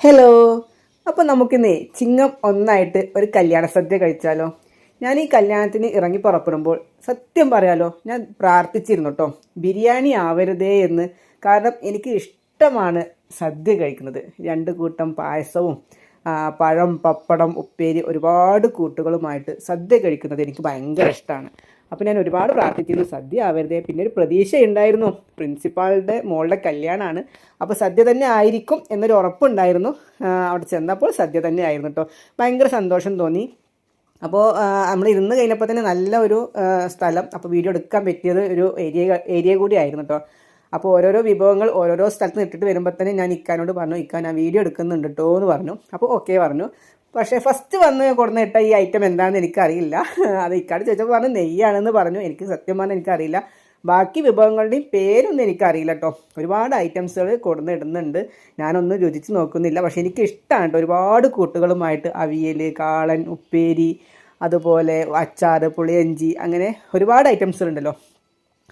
Hello. അപ്പോൾ നമുക്കിന്നേ ചിങ്ങം ഒന്നായിട്ട് ഒരു കല്യാണ സദ്യ കഴിച്ചാലോ? ഞാൻ ഈ കല്യാണത്തിന് ഇറങ്ങി പുറപ്പെടുമ്പോൾ സത്യം പറയാലോ ഞാൻ പ്രാർത്ഥിച്ചിരുന്നു കേട്ടോ ബിരിയാണി ആവരുതേ എന്ന്. കാരണം എനിക്ക് ഇഷ്ടമാണ് സദ്യ കഴിക്കുന്നത്. രണ്ട് കൂട്ടം പായസവും പഴം പപ്പടം ഉപ്പേരി ഒരുപാട് കൂട്ടുകളുമായിട്ട് സദ്യ കഴിക്കുന്നത് എനിക്ക് ഭയങ്കര ഇഷ്ടമാണ് അപ്പോൾ ഞാൻ ഒരുപാട് പ്രാർത്ഥിച്ചിരുന്നു സദ്യ ആവരുതേ. പിന്നെ ഒരു പ്രതീക്ഷ ഉണ്ടായിരുന്നു പ്രിൻസിപ്പാളുടെ മോളുടെ കല്യാണമാണ് അപ്പോൾ സദ്യ തന്നെ ആയിരിക്കും എന്നൊരു ഉറപ്പുണ്ടായിരുന്നു. ആ, അവിടെ ചെന്നപ്പോൾ സദ്യ തന്നെ ആയിരുന്നു കേട്ടോ ഭയങ്കര സന്തോഷം തോന്നി. അപ്പോൾ നമ്മൾ ഇരുന്ന് കഴിഞ്ഞപ്പോൾ തന്നെ നല്ല ഒരു സ്ഥലം. അപ്പോൾ വീഡിയോ എടുക്കാൻ പറ്റിയത് ഒരു ഏരിയ ഏരിയ കൂടി ആയിരുന്നു കേട്ടോ അപ്പോൾ ഓരോരോ വിഭവങ്ങൾ ഓരോരോ സ്ഥലത്ത് ഇട്ടിട്ട് വരുമ്പോൾ തന്നെ ഞാൻ ഇക്കാനോട് പറഞ്ഞു ഇക്കാൻ ഞാൻ വീഡിയോ എടുക്കുന്നുണ്ട് കേട്ടോ എന്ന് പറഞ്ഞു. അപ്പോൾ ഓക്കെ പറഞ്ഞു. പക്ഷേ ഫസ്റ്റ് വന്ന് കൊടുന്ന് ഇട്ട ഈ ഐറ്റം എന്താണെന്ന് എനിക്കറിയില്ല. അത് ഇക്കാട് ചോദിച്ചപ്പോൾ പറഞ്ഞു നെയ്യാണെന്ന് പറഞ്ഞു. എനിക്ക് സത്യം പറഞ്ഞാൽ എനിക്കറിയില്ല. ബാക്കി വിഭവങ്ങളുടെയും പേരൊന്നും എനിക്കറിയില്ല കേട്ടോ ഒരുപാട് ഐറ്റംസുകൾ കൊടുന്ന് ഇടുന്നുണ്ട്. ഞാനൊന്നും രുചിച്ച് നോക്കുന്നില്ല. പക്ഷേ എനിക്ക് ഇഷ്ടമാണ് കേട്ടോ ഒരുപാട് കൂട്ടുകളുമായിട്ട് അവിയൽ കാളൻ ഉപ്പേരി അതുപോലെ അച്ചാർ പുളിയഞ്ചി അങ്ങനെ ഒരുപാട് ഐറ്റംസുകളുണ്ടല്ലോ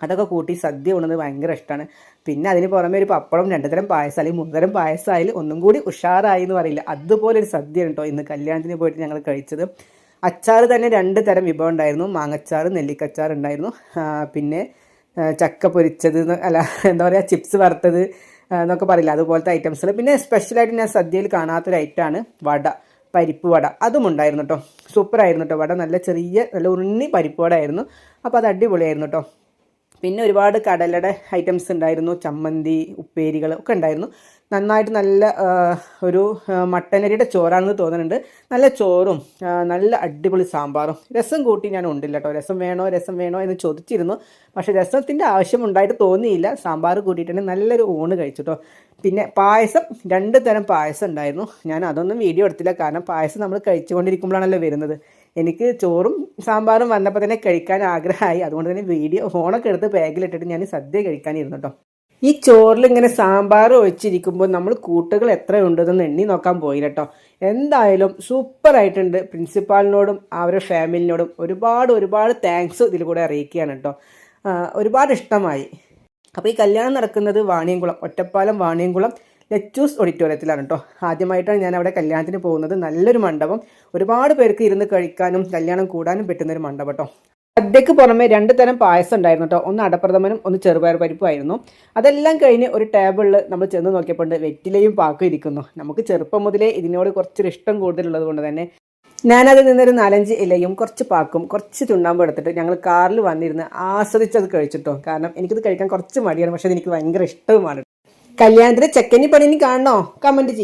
അതൊക്കെ കൂട്ടി സദ്യ ഉണത് ഭയങ്കര ഇഷ്ടമാണ് പിന്നെ അതിന് പുറമെ ഒരു പപ്പടം രണ്ടുതരം പായസം അല്ലെങ്കിൽ മൂന്നുതരം പായസം ആയാലും ഒന്നും കൂടി ഉഷാറായി എന്ന് പറയില്ല. അതുപോലെ ഒരു സദ്യ കേട്ടോ ഇന്ന് കല്യാണത്തിന് പോയിട്ട് ഞങ്ങൾ കഴിച്ചത്. അച്ചാർ തന്നെ രണ്ട് തരം വിഭവം ഉണ്ടായിരുന്നു. മാങ്ങച്ചാർ നെല്ലിക്കച്ചാർ ഉണ്ടായിരുന്നു. പിന്നെ ചക്ക പൊരിച്ചത് അല്ല എന്താ പറയുക ചിപ്സ് വറുത്തത് എന്നൊക്കെ പറയില്ല. അതുപോലത്തെ ഐറ്റംസ് പിന്നെ സ്പെഷ്യലായിട്ട് ഞാൻ സദ്യയിൽ കാണാത്തൊരു ഐറ്റമാണ് വട പരിപ്പ് വട. അതും ഉണ്ടായിരുന്നു കേട്ടോ സൂപ്പറായിരുന്നു കേട്ടോ വട നല്ല ചെറിയ നല്ല ഉണ്ണി പരിപ്പ് വട ആയിരുന്നു അപ്പോൾ അത് അടിപൊളിയായിരുന്നു കേട്ടോ പിന്നെ ഒരുപാട് കടലയുടെ ഐറ്റംസ് ഉണ്ടായിരുന്നു. ചമ്മന്തി ഉപ്പേരികൾ ഒക്കെ ഉണ്ടായിരുന്നു. നന്നായിട്ട് നല്ല ഒരു മട്ടനരിയുടെ ചോറാണെന്ന് തോന്നുന്നുണ്ട്. നല്ല ചോറും നല്ല അടിപൊളി സാമ്പാറും. രസം കൂട്ടി ഞാൻ ഉണ്ടില്ല കേട്ടോ രസം വേണോ രസം വേണോ എന്ന് ചോദിച്ചിരുന്നു. പക്ഷേ രസത്തിന്റെ ആവശ്യം ഉണ്ടായിട്ട് തോന്നിയില്ല. സാമ്പാർ കൂട്ടിയിട്ടുണ്ടെങ്കിൽ നല്ലൊരു ഊണ് കഴിച്ചു കേട്ടോ പിന്നെ പായസം രണ്ട് തരം പായസം ഉണ്ടായിരുന്നു. ഞാൻ അതൊന്നും വീഡിയോ എടുത്തില്ല. കാരണം പായസം നമ്മൾ കഴിച്ചുകൊണ്ടിരിക്കുമ്പോഴാണല്ലോ വരുന്നത്. എനിക്ക് ചോറും സാമ്പാറും വന്നപ്പോൾ തന്നെ കഴിക്കാൻ ആഗ്രഹമായി. അതുകൊണ്ട് തന്നെ വീഡിയോ ഫോണൊക്കെ എടുത്ത് ബാഗിലിട്ടിട്ട് ഞാൻ സദ്യ കഴിക്കാനിരുന്നു കേട്ടോ ഈ ചോറിൽ ഇങ്ങനെ സാമ്പാർ ഒഴിച്ചിരിക്കുമ്പോൾ നമ്മൾ കൂട്ടുകൾ എത്ര ഉണ്ടെന്ന് എണ്ണി നോക്കാൻ പോയി കേട്ടോ എന്തായാലും സൂപ്പറായിട്ടുണ്ട് പ്രിൻസിപ്പാളിനോടും അവരുടെ ഫാമിലിനോടും ഒരുപാട് ഒരുപാട് താങ്ക്സ് ഇതിൽ കൂടെ അറിയിക്കുകയാണ് കേട്ടോ ഒരുപാട് ഇഷ്ടമായി. അപ്പോൾ ഈ കല്യാണം നടക്കുന്നത് വാണിയംകുളം ഒറ്റപ്പാലം വാണിയംകുളം ലെച്ചൂസ് ഓഡിറ്റോറിയത്തിലാണ് കേട്ടോ ആദ്യമായിട്ടാണ് ഞാൻ അവിടെ കല്യാണത്തിന് പോകുന്നത്. നല്ലൊരു മണ്ഡപം. ഒരുപാട് പേർക്ക് ഇരുന്ന് കഴിക്കാനും കല്യാണം കൂടാനും പറ്റുന്നൊരു മണ്ഡപം കേട്ടോ സദ്യക്ക് പുറമെ രണ്ട് തരം പായസം ഉണ്ടായിരുന്നു കേട്ടോ ഒന്ന് അടപ്രഥമനും ഒന്ന് ചെറുപയർ പരിപ്പും ആയിരുന്നു. അതെല്ലാം കഴിഞ്ഞ് ഒരു ടേബിളിൽ നമ്മൾ ചെന്ന് നോക്കിയപ്പോൾ വെറ്റിലയും പാക്കും ഇരിക്കുന്നു. നമുക്ക് ചെറുപ്പം മുതലേ ഇതിനോട് കുറച്ചൊരു ഇഷ്ടം കൂടുതലുള്ളത് കൊണ്ട് തന്നെ ഞാനതിൽ നിന്നൊരു നാലഞ്ച് ഇലയും കുറച്ച് പാക്കും കുറച്ച് ചുണ്ണാമ്പ് എടുത്തിട്ട് ഞങ്ങൾ കാറിൽ വന്നിരുന്ന് ആസ്വദിച്ചത് കഴിച്ചിട്ടോ. കാരണം എനിക്കത് കഴിക്കാൻ കുറച്ച് മടിയാണ്. പക്ഷേ എനിക്ക് ഭയങ്കര ഇഷ്ടവുമാണ് കല്യാണത്തിന് ചെക്കനി പണിനി കാണണോ? കമന്റ് ചെയ്യും.